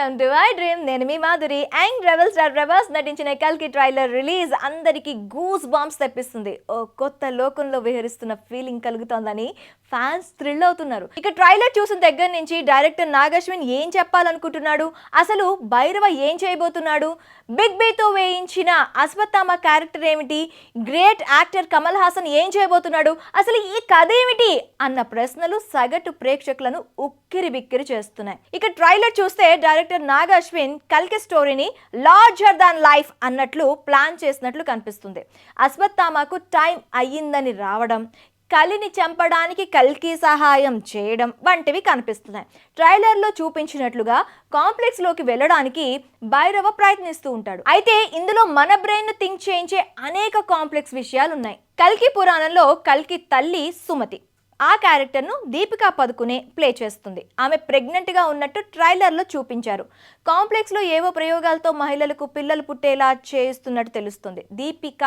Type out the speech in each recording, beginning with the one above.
Welcome to I dream. నేను మీ Madhuri. Young rebel star Prabhas నటించిన కల్కి ట్రైలర్ రిలీజ్ అందరికీ గూస్ బాంబ్స్ తెప్పిస్తుంది. ఓ కొత్త లోకంలో విహరిస్తున్న ఫీలింగ్ కలుగుతోందని ఫ్యాన్స్ థ్రిల్ అవుతున్నారు. ఇక ట్రైలర్ చూసిన దగ్గర నుంచి డైరెక్టర్ నాగశ్విన్ ఏం చెప్పాలనుకుంటున్నాడు? అసలు భైరవ ఏం చేయబోతున్నాడు? బిగ్ బీతో వేయించిన అశ్వత్థామ క్యారెక్టర్ ఏమిటి? గ్రేట్ యాక్టర్ కమల్ హాసన్ ఏం చేయబోతున్నాడు? అసలు ఈ కథ ఏమిటి? అన్న ప్రశ్నలు సగటు ప్రేక్షకులను ఉక్కిరి బిక్కిరి చేస్తున్నాయి. ఇక ట్రైలర్ చూస్తే డైరెక్టర్ నాగ్ అశ్విన్ కల్కి స్టోరీని లార్జర్ దాన్ లైఫ్ అన్నట్లు ప్లాన్ చేసినట్లు కనిపిస్తుంది. అశ్వత్థామకు టైం అయ్యిందని రావడం కలిని చంపడానికి కల్కి సహాయం చేయడం వంటివి కనిపిస్తున్నాయి. ట్రైలర్లో చూపించినట్లుగా కాంప్లెక్స్లోకి వెళ్ళడానికి భైరవ ప్రయత్నిస్తూ ఉంటాడు. అయితే ఇందులో మన బ్రెయిన్ను థింక్ చేయించే అనేక కాంప్లెక్స్ విషయాలు ఉన్నాయి కల్కి పురాణంలో కల్కి తల్లి సుమతి. ఆ క్యారెక్టర్ను దీపికా పదుకునే ప్లే చేస్తుంది. ఆమె ప్రెగ్నెంట్గా ఉన్నట్టు ట్రైలర్లో చూపించారు. కాంప్లెక్స్లో ఏవో ప్రయోగాలతో మహిళలకు పిల్లలు పుట్టేలా చేస్తున్నట్టు తెలుస్తుంది. దీపిక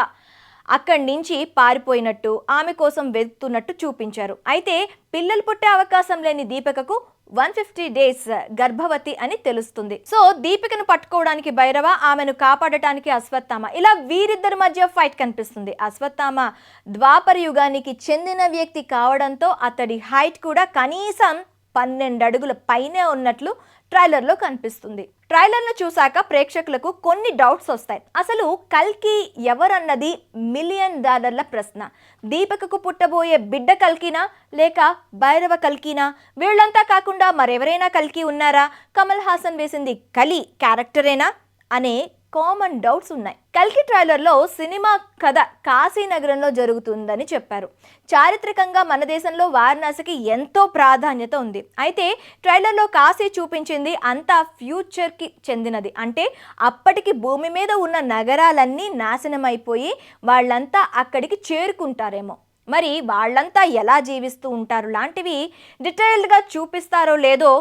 అక్కడి నుంచి పారిపోయినట్టు ఆమె కోసం వెతుకుతున్నట్టు చూపించారు. అయితే పిల్లలు పుట్టే అవకాశం లేని దీపికకు వన్ ఫిఫ్టీ డేస్ గర్భవతి అని తెలుస్తుంది. సో దీపికను పట్టుకోవడానికి భైరవ ఆమెను కాపాడటానికి అశ్వత్థామ. ఇలా వీరిద్దరి మధ్య ఫైట్ కనిపిస్తుంది. అశ్వత్థామ ద్వాపర యుగానికి చెందిన వ్యక్తి కావడంతో అతడి హైట్ కూడా కనీసం పన్నెండు అడుగుల పైనే ఉన్నట్లు ట్రైలర్లో కనిపిస్తుంది. ట్రైలర్ను చూశాక ప్రేక్షకులకు కొన్ని డౌట్స్ వస్తాయి. అసలు కల్కి ఎవరన్నది మిలియన్ డాలర్ల ప్రశ్న. దీపకకు పుట్టబోయే బిడ్డ కల్కినా లేక భైరవ కల్కినా? వీళ్ళంతా కాకుండా మరెవరైనా కల్కి ఉన్నారా? కమల్ హాసన్ వేసింది కలి క్యారెక్టరేనా? అనే కామన్ డౌట్స్ ఉన్నాయి. కల్కి ట్రైలర్లో సినిమా కథ కాశీనగరంలో జరుగుతుందని చెప్పారు. చారిత్రకంగా మన దేశంలో వారణాసికి ఎంతో ప్రాధాన్యత ఉంది. అయితే ట్రైలర్లో కాశీ చూపించింది అంతా ఫ్యూచర్కి చెందినది. అంటే అప్పటికి భూమి మీద ఉన్న నగరాలన్నీ నాశనమైపోయి వాళ్ళంతా అక్కడికి చేరుకుంటారేమో. మరి వాళ్ళంతా ఎలా జీవిస్తూ ఉంటారు? లాంటివి డీటెయిల్డ్గా చూపిస్తారో లేదో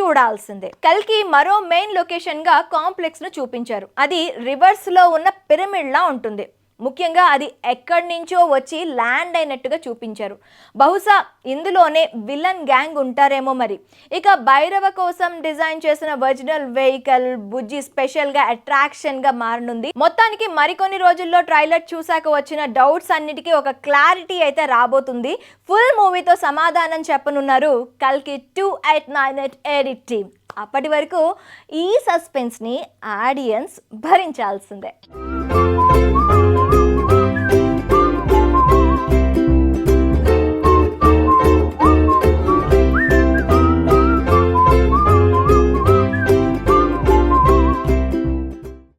చూడాల్సిందే. కల్కి మరో మెయిన్ లొకేషన్గా కాంప్లెక్స్ను చూపించారు. అది రివర్స్లో ఉన్న పిరమిడ్ లా ఉంటుంది. ముఖ్యంగా అది ఎక్కడి నుంచో వచ్చి ల్యాండ్ అయినట్టుగా చూపించారు. బహుశా ఇందులోనే విలన్ గ్యాంగ్ ఉంటారేమో మరి. ఇక భైరవ కోసం డిజైన్ చేసిన ఒరిజినల్ వెహికల్ బుజ్జి స్పెషల్గా అట్రాక్షన్గా మారనుంది. మొత్తానికి మరికొన్ని రోజుల్లో ట్రైలర్ చూశాక వచ్చిన డౌట్స్ అన్నిటికీ ఒక క్లారిటీ అయితే రాబోతుంది. ఫుల్ మూవీతో సమాధానం చెప్పనున్నారు కల్కి two eight nine eight AD team. అప్పటి వరకు ఈ సస్పెన్స్ని ఆడియన్స్ భరించాల్సిందే.